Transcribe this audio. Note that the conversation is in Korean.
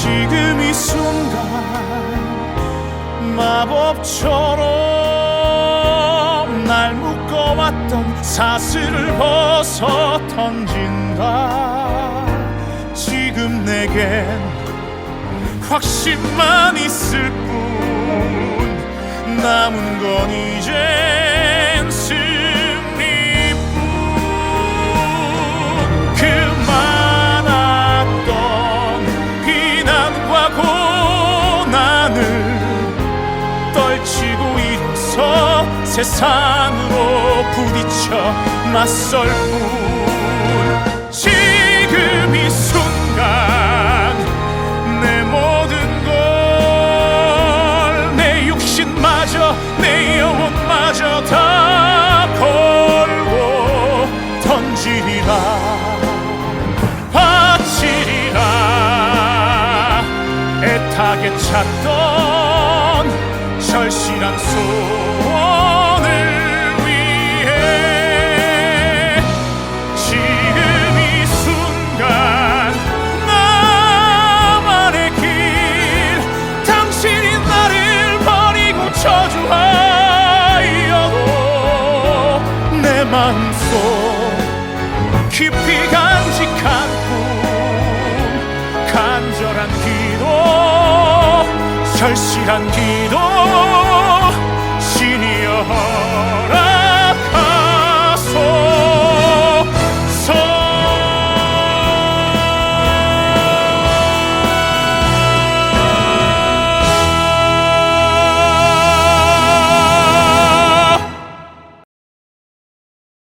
지금 이 순간 마법처럼 날 묶어왔던 사슬을 벗어 던진다 지금 내겐 확신만 있을 뿐 남은 건 이젠 세상으로 부딪혀 맞설 뿐. 지금 이 순간 내 모든 걸 내 육신마저 내 영혼마저 다 걸고 던지리라. 애타게 찾던 절실한 마음속 깊이 간직한 꿈 간절한 기도 절실한 기도